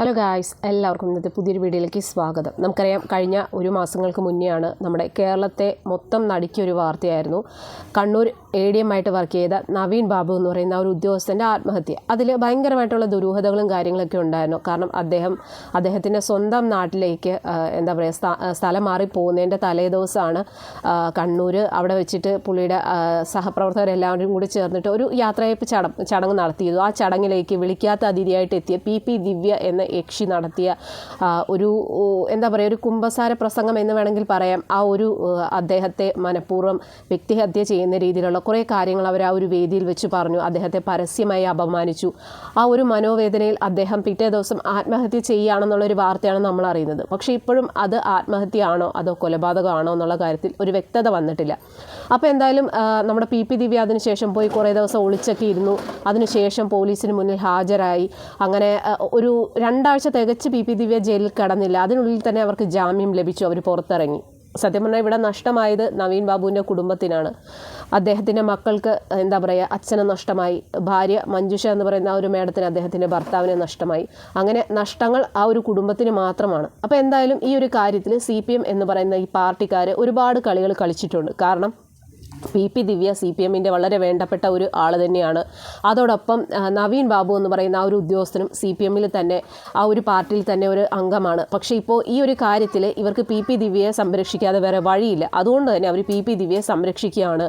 Hello guys എല്ലാവർക്കും ഇന്നത്തെ പുതിയൊരു വീഡിയോയിലേക്ക് സ്വാഗതം. നമുക്കറിയാം കഴിഞ്ഞ ഒരു മാസങ്ങൾക്ക് മുന്നെയാണ് നമ്മുടെ കേരളത്തെ മൊത്തം നടുക്കിയ ഒരു വാർത്തയായിരുന്നു. കണ്ണൂർ എ ഡി എം ആയിട്ട് വർക്ക് ചെയ്ത നവീൻ ബാബു എന്ന് പറയുന്ന ഒരു ഉദ്യോഗസ്ഥന്റെ ആത്മഹത്യ. അതിൽ ഭയങ്കരമായിട്ടുള്ള ദുരൂഹതകളും കാര്യങ്ങളൊക്കെ ഉണ്ടായിരുന്നു. കാരണം അദ്ദേഹം അദ്ദേഹത്തിന്റെ സ്വന്തം നാട്ടിലേക്ക് എന്താ പറയുക സ്ഥലം മാറി പോകുന്നതിന്റെ തലേദിവസമാണ് കണ്ണൂർ അവിടെ വെച്ചിട്ട് പുള്ളിയുടെ സഹപ്രവർത്തകരെല്ലാവരും കൂടി ചേർന്നിട്ട് ഒരു യാത്രയപ്പ് ചടങ്ങ് ചടങ്ങ് നടത്തിയിരുന്നു. ആ ചടങ്ങിലേക്ക് വിളിക്കാത്ത അതിഥിയായിട്ട് എത്തിയ പി പി ദിവ്യ എന്ന യക്ഷി നടത്തിയ ഒരു എന്താ പറയുക ഒരു കുംഭസാര പ്രസംഗം എന്ന് വേണമെങ്കിൽ പറയാം. ആ ഒരു അദ്ദേഹത്തെ മനഃപൂർവം വ്യക്തിഹത്യ ചെയ്യുന്ന രീതിയിലുള്ള കുറേ കാര്യങ്ങൾ അവർ ആ ഒരു വേദിയിൽ വെച്ച് പറഞ്ഞു. അദ്ദേഹത്തെ പരസ്യമായി അപമാനിച്ചു. ആ ഒരു മനോവേദനയിൽ അദ്ദേഹം പിറ്റേ ദിവസം ആത്മഹത്യ ചെയ്യുകയാണെന്നുള്ളൊരു വാർത്തയാണ് നമ്മൾ അറിയുന്നത്. പക്ഷേ ഇപ്പോഴും അത് ആത്മഹത്യയാണോ അതോ കൊലപാതകമാണോ എന്നുള്ള കാര്യത്തിൽ ഒരു വ്യക്തത വന്നിട്ടില്ല. അപ്പോൾ എന്തായാലും നമ്മുടെ പി പി ദിവ്യ അതിനുശേഷം പോയി കുറേ ദിവസം ഒളിച്ചൊക്കെ ഇരുന്നു. അതിനുശേഷം പോലീസിന് മുന്നിൽ ഹാജരായി. അങ്ങനെ ഒരു രണ്ടാഴ്ച തികച്ച് പി പി ദിവ്യ ജയിലിൽ കടന്നില്ല. അതിനുള്ളിൽ തന്നെ അവർക്ക് ജാമ്യം ലഭിച്ചു. അവർ പുറത്തിറങ്ങി. സത്യം പറഞ്ഞാൽ ഇവിടെ നഷ്ടമായത് നവീൻ ബാബുവിന്റെ കുടുംബത്തിനാണ്. അദ്ദേഹത്തിന്റെ മക്കൾക്ക് എന്താ പറയുക അച്ഛനെ നഷ്ടമായി. ഭാര്യ മഞ്ജുഷ എന്ന് പറയുന്ന ആ ഒരു മേഡത്തിന് അദ്ദേഹത്തിന്റെ ഭർത്താവിനെ നഷ്ടമായി. അങ്ങനെ നഷ്ടങ്ങൾ ആ ഒരു കുടുംബത്തിന് മാത്രമാണ്. അപ്പോൾ എന്തായാലും ഈ ഒരു കാര്യത്തിൽ സി എന്ന് പറയുന്ന ഈ പാർട്ടിക്കാർ ഒരുപാട് കളികൾ കളിച്ചിട്ടുണ്ട്. കാരണം P P Divya C P എമ്മിന്റെ വളരെ വേണ്ടപ്പെട്ട ഒരു ആൾ തന്നെയാണ്. അതോടൊപ്പം നവീൻ ബാബു എന്ന് പറയുന്ന ആ ഒരു ഉദ്യോഗസ്ഥനും സി പി എമ്മിൽ തന്നെ ആ ഒരു പാർട്ടിയിൽ തന്നെ ഒരു അംഗമാണ്. പക്ഷേ ഇപ്പോൾ ഈ ഒരു കാര്യത്തിൽ ഇവർക്ക് പി പി ദിവ്യയെ സംരക്ഷിക്കാതെ വേറെ വഴിയില്ല. അതുകൊണ്ട് തന്നെ അവർ പി പി ദിവ്യയെ സംരക്ഷിക്കുകയാണ്.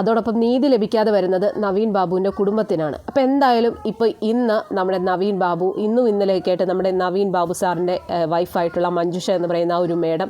അതോടൊപ്പം നീതി ലഭിക്കാതെ വരുന്നത് നവീൻ ബാബുവിന്റെ കുടുംബത്തിനാണ്. അപ്പോൾ എന്തായാലും ഇപ്പോൾ ഇന്ന് നമ്മുടെ നവീൻ ബാബു ഇന്നും ഇന്നലെയൊക്കെയായിട്ട് നമ്മുടെ നവീൻ ബാബു സാറിന്റെ വൈഫായിട്ടുള്ള മഞ്ജുഷ എന്ന് പറയുന്ന ആ ഒരു മേഡം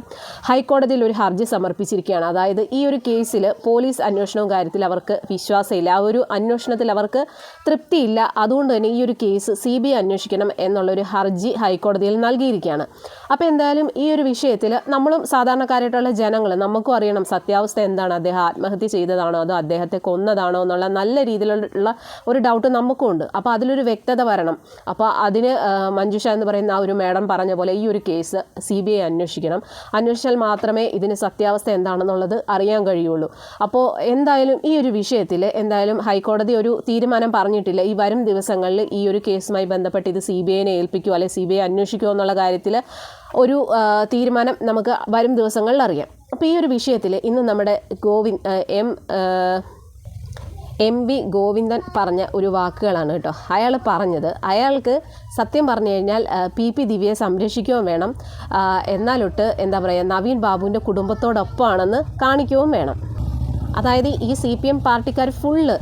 ഹൈക്കോടതിയിൽ ഒരു ഹർജി സമർപ്പിച്ചിരിക്കുകയാണ്. അതായത് ഈ ഒരു കേസിൽ പോലീസ് അന്വേഷണവും കാര്യത്തിൽ അവർക്ക് വിശ്വാസമില്ല. ആ ഒരു അന്വേഷണത്തിൽ അവർക്ക് തൃപ്തിയില്ല. അതുകൊണ്ട് തന്നെ ഈ ഒരു കേസ് സി ബി ഐ അന്വേഷിക്കണം എന്നുള്ളൊരു ഹർജി ഹൈക്കോടതിയിൽ നൽകിയിരിക്കുകയാണ്. അപ്പോൾ എന്തായാലും ഈ ഒരു വിഷയത്തിൽ നമ്മളും സാധാരണക്കാരായിട്ടുള്ള ജനങ്ങൾ നമുക്കും അറിയണം സത്യാവസ്ഥ എന്താണ്? അദ്ദേഹം ആത്മഹത്യ ചെയ്തതാണോ? അതോ അദ്ദേഹത്തെ കൊന്നതാണോ? എന്നുള്ള നല്ല രീതിയിലുള്ള ഒരു ഡൗട്ട് നമുക്കും ഉണ്ട്. അപ്പോൾ അതിലൊരു വ്യക്തത വരണം. അപ്പോൾ അതിന് മഞ്ജുഷ എന്ന് പറയുന്ന ആ ഒരു മേഡം പറഞ്ഞ പോലെ ഈ ഒരു കേസ് സി ബി ഐ അന്വേഷിക്കണം. അന്വേഷിച്ചാൽ മാത്രമേ ഇതിന് സത്യാവസ്ഥ എന്താണെന്നുള്ളത് അറിയാൻ കഴിയുള്ളൂ. അപ്പോൾ എന്തായാലും ഈ ഒരു വിഷയത്തിൽ എന്തായാലും ഹൈക്കോടതി ഒരു തീരുമാനം പറഞ്ഞിട്ടില്ല. ഈ വരും ദിവസങ്ങളിൽ ഈ ഒരു കേസുമായി ബന്ധപ്പെട്ട് ഇത് സി ബി ഐനെ ഏൽപ്പിക്കുമോ അല്ലെങ്കിൽ സി ബി ഐ അന്വേഷിക്കുമോ എന്നുള്ള കാര്യത്തിൽ ഒരു തീരുമാനം നമുക്ക് വരും ദിവസങ്ങളിൽ അറിയാം. അപ്പോൾ ഈ ഒരു വിഷയത്തിൽ ഇന്ന് നമ്മുടെ Govind M M V Govindan പറഞ്ഞ ഒരു വാക്കുകളാണ് കേട്ടോ. അയാൾ പറഞ്ഞത് അയാൾക്ക് സത്യം പറഞ്ഞു കഴിഞ്ഞാൽ പി പി ദിവ്യയെ സംരക്ഷിക്കുകയും വേണം. എന്നാലൊട്ട് എന്താ പറയുക നവീൻ ബാബുവിന്റെ കുടുംബത്തോടൊപ്പമാണെന്ന് കാണിക്കുകയും വേണം. അതായത് ഈ സി പി എം പാർട്ടിക്കാർ ഫുള്ള്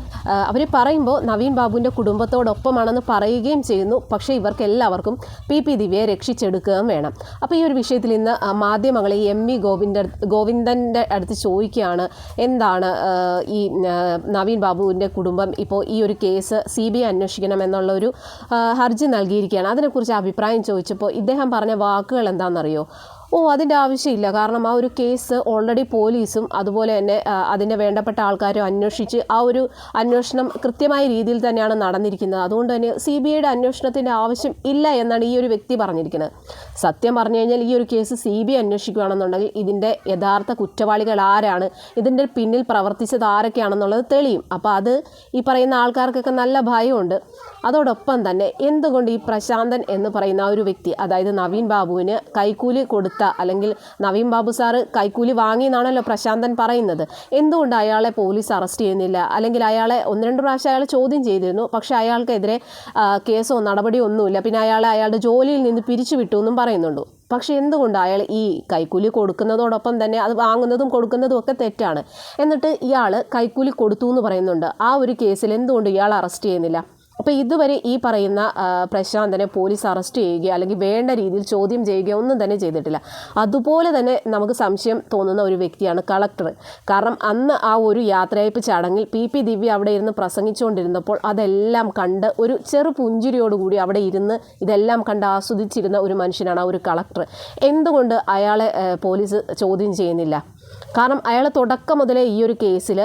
അവർ പറയുമ്പോൾ നവീൻ ബാബുവിന്റെ കുടുംബത്തോടൊപ്പമാണെന്ന് പറയുകയും ചെയ്യുന്നു. പക്ഷേ ഇവർക്ക് എല്ലാവർക്കും പി പി ദിവ്യയെ രക്ഷിച്ചെടുക്കുകയും വേണം. അപ്പോൾ ഈ ഒരു വിഷയത്തിൽ ഇന്ന് മാധ്യമങ്ങൾ ഈ എം വി ഗോവിന്ദ ഗോവിന്ദന്റെ അടുത്ത് ചോദിക്കുകയാണ്. എന്താണ് ഈ നവീൻ ബാബുവിന്റെ കുടുംബം ഇപ്പോൾ ഈ ഒരു കേസ് സി ബി ഐ അന്വേഷിക്കണം എന്നുള്ള ഒരു ഹർജി നൽകിയിരിക്കുകയാണ്. അതിനെക്കുറിച്ച് അഭിപ്രായം ചോദിച്ചപ്പോൾ ഇദ്ദേഹം പറഞ്ഞ വാക്കുകൾ എന്താണെന്നറിയോ? ഓ അതിന്റെ ആവശ്യമില്ല. കാരണം ആ ഒരു കേസ് ഓൾറെഡി പോലീസും അതുപോലെ തന്നെ അതിന്റെ വേണ്ടപ്പെട്ട ആൾക്കാരും അന്വേഷിച്ച് ആ ഒരു അന്വേഷണം കൃത്യമായ രീതിയിൽ തന്നെയാണ് നടന്നിരിക്കുന്നത്. അതുകൊണ്ട് തന്നെ സി ബി ഐയുടെ അന്വേഷണത്തിന്റെ ആവശ്യം ഇല്ല എന്നാണ് ഈ ഒരു വ്യക്തി പറഞ്ഞിരിക്കുന്നത്. സത്യം പറഞ്ഞു കഴിഞ്ഞാൽ ഈ ഒരു കേസ് സി ബി ഐ അന്വേഷിക്കുകയാണെന്നുണ്ടെങ്കിൽ ഇതിന്റെ യഥാർത്ഥ കുറ്റവാളികൾ ആരാണ്? ഇതിന്റെ പിന്നിൽ പ്രവർത്തിച്ചത് ആരൊക്കെയാണെന്നുള്ളത് തെളിയും. അപ്പോൾ അത് ഈ പറയുന്ന ആൾക്കാർക്കൊക്കെ നല്ല ഭയമുണ്ട്. അതോടൊപ്പം തന്നെ എന്തുകൊണ്ട് ഈ പ്രശാന്തൻ എന്ന് പറയുന്ന ആ ഒരു വ്യക്തി അതായത് നവീൻ ബാബുവിന് കൈക്കൂലി കൊടുത്ത അല്ലെങ്കിൽ നവീൻ ബാബു സാറ് കൈക്കൂലി വാങ്ങിയെന്നാണല്ലോ പ്രശാന്തൻ പറയുന്നത്. എന്തുകൊണ്ട് അയാളെ പോലീസ് അറസ്റ്റ് ചെയ്യുന്നില്ല? അല്ലെങ്കിൽ അയാളെ ഒന്ന് രണ്ട് പ്രാവശ്യം അയാൾ ചോദ്യം ചെയ്തിരുന്നു. പക്ഷേ അയാൾക്കെതിരെ കേസോ നടപടിയോ ഒന്നുമില്ല. പിന്നെ അയാളെ അയാളുടെ ജോലിയിൽ നിന്ന് പിരിച്ചുവിട്ടു എന്നും പറയുന്നുണ്ട്. പക്ഷേ എന്തുകൊണ്ട് അയാൾ ഈ കൈക്കൂലി കൊടുക്കുന്നതോടൊപ്പം തന്നെ അത് വാങ്ങുന്നതും കൊടുക്കുന്നതും ഒക്കെ തെറ്റാണ്? എന്നിട്ട് ഇയാൾ കൈക്കൂലി കൊടുത്തു എന്ന് പറയുന്നുണ്ട്. ആ ഒരു കേസിൽ എന്തുകൊണ്ട് ഇയാൾ അറസ്റ്റ് ചെയ്യുന്നില്ല? അപ്പോൾ ഇതുവരെ ഈ പറയുന്ന പ്രശാന്തനെ പോലീസ് അറസ്റ്റ് ചെയ്യുകയോ അല്ലെങ്കിൽ വേണ്ട രീതിയിൽ ചോദ്യം ചെയ്യുകയോ ഒന്നും തന്നെ ചെയ്തിട്ടില്ല. അതുപോലെ തന്നെ നമുക്ക് സംശയം തോന്നുന്ന ഒരു വ്യക്തിയാണ് കളക്ടർ. കാരണം അന്ന് ആ ഒരു യാത്രയയപ്പ് ചടങ്ങിൽ പി പി ദിവ്യ അവിടെ ഇരുന്ന് പ്രസംഗിച്ചുകൊണ്ടിരുന്നപ്പോൾ അതെല്ലാം കണ്ട് ഒരു ചെറു പുഞ്ചിരിയോടുകൂടി അവിടെ ഇരുന്ന് ഇതെല്ലാം കണ്ട് ആസ്വദിച്ചിരുന്ന ഒരു മനുഷ്യനാണ് ആ ഒരു കളക്ടർ. എന്തുകൊണ്ട് അയാളെ പോലീസ് ചോദ്യം ചെയ്യുന്നില്ല? കാരണം അയാൾ തുടക്കം മുതലേ ഈ ഒരു കേസിൽ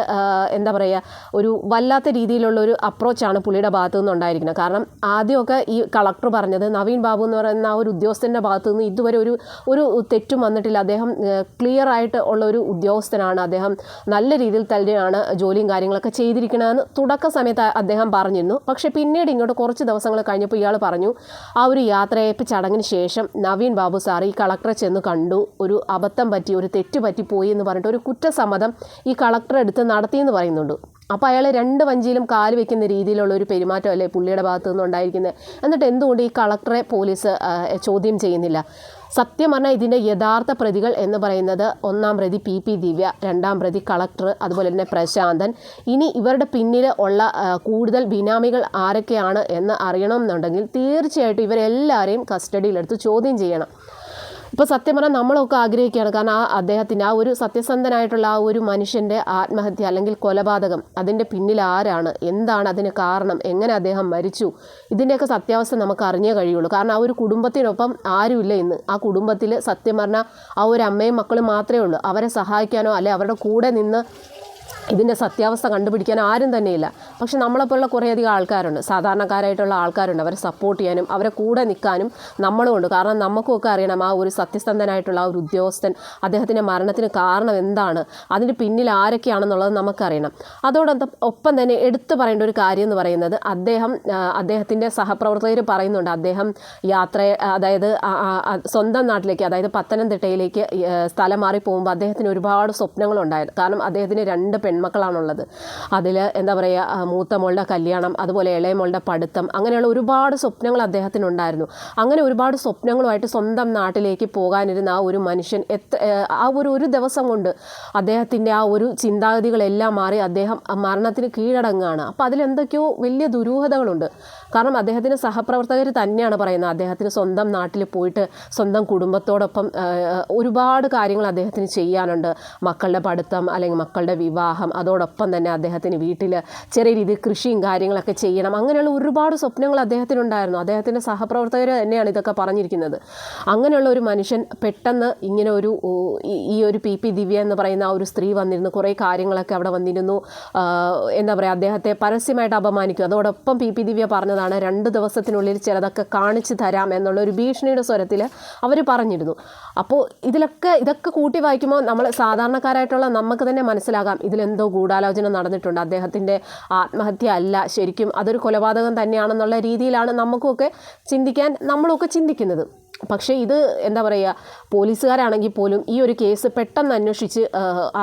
എന്താ പറയുക ഒരു വല്ലാത്ത രീതിയിലുള്ള ഒരു അപ്രോച്ചാണ് പുള്ളിയുടെ ഭാഗത്തു നിന്നുണ്ടായിരിക്കുന്നത്. കാരണം ആദ്യമൊക്കെ ഈ കളക്ടർ പറഞ്ഞത് നവീൻ ബാബു എന്ന് പറയുന്ന ആ ഒരു ഉദ്യോഗസ്ഥന്റെ ഭാഗത്തു നിന്ന് ഇതുവരെ ഒരു ഒരു തെറ്റും വന്നിട്ടില്ല. അദ്ദേഹം ക്ലിയർ ആയിട്ട് ഉള്ള ഒരു ഉദ്യോഗസ്ഥനാണ്. അദ്ദേഹം നല്ല രീതിയിൽ തന്നെയാണ് ജോലിയും കാര്യങ്ങളൊക്കെ ചെയ്തിരിക്കണമെന്ന് തുടക്ക സമയത്ത് അദ്ദേഹം പറഞ്ഞിരുന്നു. പക്ഷേ പിന്നീട് ഇങ്ങോട്ട് കുറച്ച് ദിവസങ്ങൾ കഴിഞ്ഞപ്പോൾ ഇയാൾ പറഞ്ഞു ആ ഒരു യാത്രയയപ്പ് ചടങ്ങിന് ശേഷം നവീൻ ബാബു സാർ ഈ കളക്ടറെ ചെന്ന് കണ്ടു. ഒരു അബദ്ധം പറ്റി ഒരു തെറ്റ് പറ്റി പോയി എന്ന് പറഞ്ഞിട്ട് ഒരു കുറ്റസമ്മതം ഈ കളക്ടർ എടുത്ത് നടത്തിയെന്ന് പറയുന്നുണ്ട്. അപ്പോൾ അയാൾ രണ്ട് വഞ്ചിയിലും കാൽ വെക്കുന്ന രീതിയിലുള്ള ഒരു പെരുമാറ്റം അല്ലേ പുള്ളിയുടെ ഭാഗത്തു നിന്നുണ്ടായിരിക്കുന്നത് എന്നിട്ട് എന്തുകൊണ്ട് ഈ കളക്ടറെ പോലീസ് ചോദ്യം ചെയ്യുന്നില്ല? സത്യം പറഞ്ഞാൽ ഇതിന്റെ യഥാർത്ഥ പ്രതികൾ എന്ന് പറയുന്നത് ഒന്നാം പ്രതി പി പി ദിവ്യ രണ്ടാം പ്രതി കളക്ടർ അതുപോലെ തന്നെ പ്രശാന്തൻ. ഇനി ഇവരുടെ പിന്നിൽ ഉള്ള കൂടുതൽ ബിനാമികൾ ആരൊക്കെയാണ് എന്ന് അറിയണമെന്നുണ്ടെങ്കിൽ തീർച്ചയായിട്ടും ഇവരെല്ലാവരെയും കസ്റ്റഡിയിലെടുത്ത് ചോദ്യം ചെയ്യണം. ഇപ്പോൾ സത്യം പറഞ്ഞാൽ നമ്മളൊക്കെ ആഗ്രഹിക്കുകയാണ്. കാരണം ആ അദ്ദേഹത്തിന്റെ ആ ഒരു സത്യസന്ധനായിട്ടുള്ള ആ ഒരു മനുഷ്യന്റെ ആത്മഹത്യ അല്ലെങ്കിൽ കൊലപാതകം അതിന്റെ പിന്നിൽ ആരാണ്? എന്താണ് അതിന് കാരണം? എങ്ങനെ അദ്ദേഹം മരിച്ചു? ഇതിന്റെയൊക്കെ സത്യാവസ്ഥ നമുക്ക് അറിഞ്ഞേ കഴിയുള്ളൂ. കാരണം ആ ഒരു കുടുംബത്തിനൊപ്പം ആരുമില്ല ഇന്ന്. ആ കുടുംബത്തിൽ സത്യം പറഞ്ഞാൽ ആ ഒരു അമ്മയും മക്കളും മാത്രമേ ഉള്ളൂ. അവരെ സഹായിക്കാനോ അല്ലെ അവരുടെ കൂടെ നിന്ന് ഇതിന്റെ സത്യാവസ്ഥ കണ്ടുപിടിക്കാൻ ആരും തന്നെയില്ല. പക്ഷെ നമ്മളെപ്പോലുള്ള കുറേയധികം ആൾക്കാരുണ്ട്. സാധാരണക്കാരായിട്ടുള്ള ആൾക്കാരുണ്ട്. അവരെ സപ്പോർട്ട് ചെയ്യാനും അവരെ കൂടെ നിൽക്കാനും നമ്മളും ഉണ്ട്. കാരണം നമുക്കൊക്കെ അറിയണം ആ ഒരു സത്യസന്ധനായിട്ടുള്ള ആ ഒരു ഉദ്യോഗസ്ഥൻ അദ്ദേഹത്തിന്റെ മരണത്തിന് കാരണം എന്താണ്? അതിന് പിന്നിൽ ആരൊക്കെയാണെന്നുള്ളത് നമുക്കറിയണം. അതോടൊപ്പം ഒപ്പം തന്നെ എടുത്തു പറയേണ്ട ഒരു കാര്യം എന്ന് പറയുന്നത് അദ്ദേഹം അദ്ദേഹത്തിന്റെ സഹപ്രവർത്തകർ പറയുന്നുണ്ട്. അദ്ദേഹം യാത്ര അതായത് സ്വന്തം നാട്ടിലേക്ക് അതായത് പത്തനംതിട്ടയിലേക്ക് സ്ഥലം മാറി പോകുമ്പോൾ അദ്ദേഹത്തിന് ഒരുപാട് സ്വപ്നങ്ങളുണ്ടായിരുന്നു. കാരണം അദ്ദേഹത്തിന് രണ്ട് പെൺമക്കളാണുള്ളത്. അതിൽ എന്താ പറയുക മൂത്ത മോളുടെ കല്യാണം അതുപോലെ ഇളയ മോളുടെ പഠിത്തം അങ്ങനെയുള്ള ഒരുപാട് സ്വപ്നങ്ങൾ അദ്ദേഹത്തിനുണ്ടായിരുന്നു. അങ്ങനെ ഒരുപാട് സ്വപ്നങ്ങളുമായിട്ട് സ്വന്തം നാട്ടിലേക്ക് പോകാനിരുന്ന ആ ഒരു മനുഷ്യൻ എത്ര ആ ഒരു ഒരു ദിവസം കൊണ്ട് അദ്ദേഹത്തിന്റെ ആ ഒരു ചിന്താഗതികളെല്ലാം മാറി അദ്ദേഹം മരണത്തിന് കീഴടങ്ങുകയാണ്. അപ്പോൾ അതിലെന്തൊക്കെയോ വലിയ ദുരൂഹതകളുണ്ട്. കാരണം അദ്ദേഹത്തിന്റെ സഹപ്രവർത്തകർ തന്നെയാണ് പറയുന്നത് അദ്ദേഹത്തിന് സ്വന്തം നാട്ടിൽ പോയിട്ട് സ്വന്തം കുടുംബത്തോടൊപ്പം ഒരുപാട് കാര്യങ്ങൾ അദ്ദേഹത്തിന് ചെയ്യാനുണ്ട്. മക്കളുടെ പഠിത്തം അല്ലെങ്കിൽ മക്കളുടെ വിവാഹം അതോടൊപ്പം തന്നെ അദ്ദേഹത്തിന് വീട്ടിൽ ചെറിയ രീതിയിൽ കൃഷിയും കാര്യങ്ങളൊക്കെ ചെയ്യണം. അങ്ങനെയുള്ള ഒരുപാട് സ്വപ്നങ്ങൾ അദ്ദേഹത്തിനുണ്ടായിരുന്നു. അദ്ദേഹത്തിന്റെ സഹപ്രവർത്തകർ തന്നെയാണ് ഇതൊക്കെ പറഞ്ഞിരിക്കുന്നത്. അങ്ങനെയുള്ള ഒരു മനുഷ്യൻ പെട്ടെന്ന് ഇങ്ങനെ ഒരു ഈ- ഒരു പി പി ദിവ്യ എന്ന് പറയുന്ന ആ ഒരു സ്ത്രീ വന്നിരുന്നു. കുറേ കാര്യങ്ങളൊക്കെ അവിടെ വന്നിരുന്നു. എന്താ പറയുക അദ്ദേഹത്തെ പരസ്യമായിട്ട് അപമാനിക്കും. അതോടൊപ്പം പി പി ദിവ്യ പറഞ്ഞതാണ് രണ്ട് ദിവസത്തിനുള്ളിൽ ചിലതൊക്കെ കാണിച്ചു തരാം എന്നുള്ള ഒരു ഭീഷണിയുടെ സ്വരത്തിൽ അവർ പറഞ്ഞിരുന്നു. അപ്പോൾ ഇതിലൊക്കെ ഇതൊക്കെ കൂട്ടി വായിക്കുമ്പോൾ നമ്മൾ സാധാരണക്കാരായിട്ടുള്ള നമുക്ക് തന്നെ മനസ്സിലാകാം. ഇതിലെന്തോ ഗൂഢാലോചന നടന്നിട്ടുണ്ട്. അദ്ദേഹത്തിന്റെ ആത്മഹത്യ അല്ല ശരിക്കും അതൊരു കൊലപാതകം തന്നെയാണെന്നുള്ള രീതിയിലാണ് നമുക്കൊക്കെ ചിന്തിക്കാൻ നമ്മളൊക്കെ ചിന്തിക്കുന്നത്. പക്ഷേ ഇത് എന്താ പറയുക പോലീസുകാരാണെങ്കിൽ പോലും ഈ ഒരു കേസ് പെട്ടെന്ന് അന്വേഷിച്ച്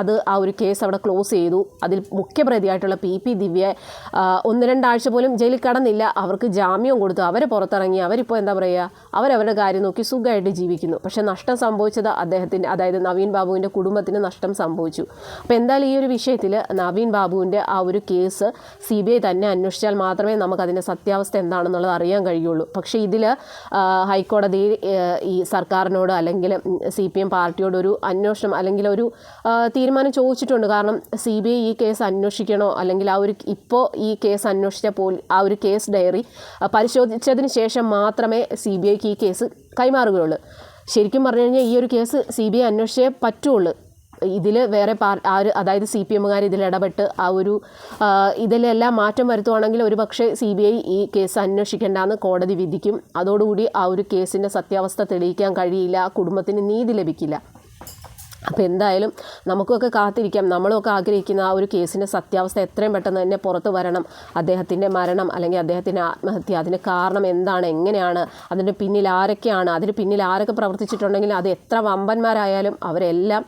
അത് ആ ഒരു കേസ് അവിടെ ക്ലോസ് ചെയ്തു. അതിൽ മുഖ്യപ്രതിയായിട്ടുള്ള പി പി ദിവ്യ ആ, ഒന്ന് രണ്ടാഴ്ച പോലും ജയിലിൽ കടന്നില്ല. അവർക്ക് ജാമ്യം കൊടുത്തു. അവർ പുറത്തിറങ്ങി. അവരിപ്പോൾ എന്താ പറയുക അവരവരുടെ കാര്യം നോക്കി സുഖമായിട്ട് ജീവിക്കുന്നു. പക്ഷേ നഷ്ടം സംഭവിച്ചത് അദ്ദേഹത്തിന്റെ അതായത് നവീൻ ബാബുവിന്റെ കുടുംബത്തിന് നഷ്ടം സംഭവിച്ചു. അപ്പോൾ എന്തായാലും ഈ ഒരു വിഷയത്തിൽ നവീൻ ബാബുവിന്റെ ആ ഒരു കേസ് സി ബി ഐ തന്നെ അന്വേഷിച്ചാൽ മാത്രമേ നമുക്കതിന്റെ സത്യാവസ്ഥ എന്താണെന്നുള്ളത് അറിയാൻ കഴിയുള്ളൂ. പക്ഷേ ഇതിൽ ഹൈക്കോടതി ഏഹ്, ഈ സർക്കാരിനോട് അല്ലെങ്കിൽ സി പി എം പാർട്ടിയോട് ഒരു അന്വേഷണം അല്ലെങ്കിൽ ഒരു തീരുമാനം ചോദിച്ചിട്ടുണ്ട്. കാരണം സി ബി ഐ ഈ കേസ് അന്വേഷിക്കണോ? അല്ലെങ്കിൽ ആ ഒരു ഇപ്പോൾ ഈ കേസ് അന്വേഷിച്ച പോൽ ആ ഒരു കേസ് ഡയറി പരിശോധിച്ചതിന് ശേഷം മാത്രമേ സി ബി ഐക്ക് ഈ കേസ് കൈമാറുകയുള്ളൂ. ശരിക്കും പറഞ്ഞു കഴിഞ്ഞാൽ ഈ ഒരു കേസ് സി ബി ഐ അന്വേഷിച്ചേ പറ്റുള്ളൂ. ഇതിൽ വേറെ പാർ ഒരു അതായത് സി പി എമ്മുകാർ ഇതിൽ ഇടപെട്ട് ആ ഒരു ഇതിലെല്ലാം മാറ്റം വരുത്തുവാണെങ്കിൽ ഒരു പക്ഷേ സി ബി ഐ ഈ കേസ് അന്വേഷിക്കേണ്ടെന്ന് കോടതി വിധിക്കും. അതോടുകൂടി ആ ഒരു കേസിന്റെ സത്യാവസ്ഥ തെളിയിക്കാൻ കഴിയില്ല കുടുംബത്തിന് നീതി ലഭിക്കില്ല. അപ്പോൾ എന്തായാലും നമുക്കൊക്കെ കാത്തിരിക്കാം. നമ്മളൊക്കെ ആഗ്രഹിക്കുന്ന ആ ഒരു കേസിന്റെ സത്യാവസ്ഥ എത്രയും പെട്ടെന്ന് തന്നെ പുറത്തു വരണം. അദ്ദേഹത്തിന്റെ മരണം അല്ലെങ്കിൽ അദ്ദേഹത്തിന്റെ ആത്മഹത്യ അതിന് കാരണം എന്താണ്? എങ്ങനെയാണ്? അതിന്റെ പിന്നിൽ ആരൊക്കെയാണ്? അതിന് പിന്നിൽ ആരൊക്കെ പ്രവർത്തിച്ചിട്ടുണ്ടെങ്കിൽ അത് എത്ര വമ്പന്മാരായാലും അവരെല്ലാം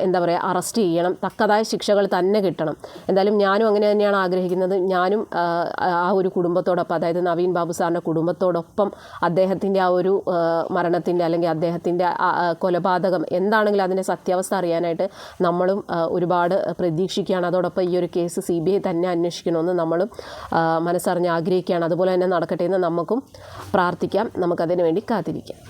എന്താ പറയുക അറസ്റ്റ് ചെയ്യണം. തക്കതായ ശിക്ഷകൾ തന്നെ കിട്ടണം. എന്തായാലും ഞാനും അങ്ങനെ തന്നെയാണ് ആഗ്രഹിക്കുന്നത്. ഞാനും ആ, ഒരു കുടുംബത്തോടൊപ്പം അതായത് നവീൻ ബാബു സാറിന്റെ കുടുംബത്തോടൊപ്പം അദ്ദേഹത്തിന്റെ ആ ഒരു മരണത്തിന്റെ അല്ലെങ്കിൽ അദ്ദേഹത്തിന്റെ കൊലപാതകം എന്താണെങ്കിലും അതിന്റെ സത്യാവസ്ഥ അറിയാനായിട്ട് നമ്മളും ഒരുപാട് പ്രതീക്ഷിക്കുകയാണ്. അതോടൊപ്പം ഈ ഒരു കേസ് സി ബി ഐ തന്നെ അന്വേഷിക്കണമെന്ന് നമ്മളും മനസ്സറിഞ്ഞ് ആഗ്രഹിക്കുകയാണ്. അതുപോലെ തന്നെ നടക്കട്ടെ എന്ന് നമുക്കും പ്രാർത്ഥിക്കാം. നമുക്കതിനു വേണ്ടി കാത്തിരിക്കാം.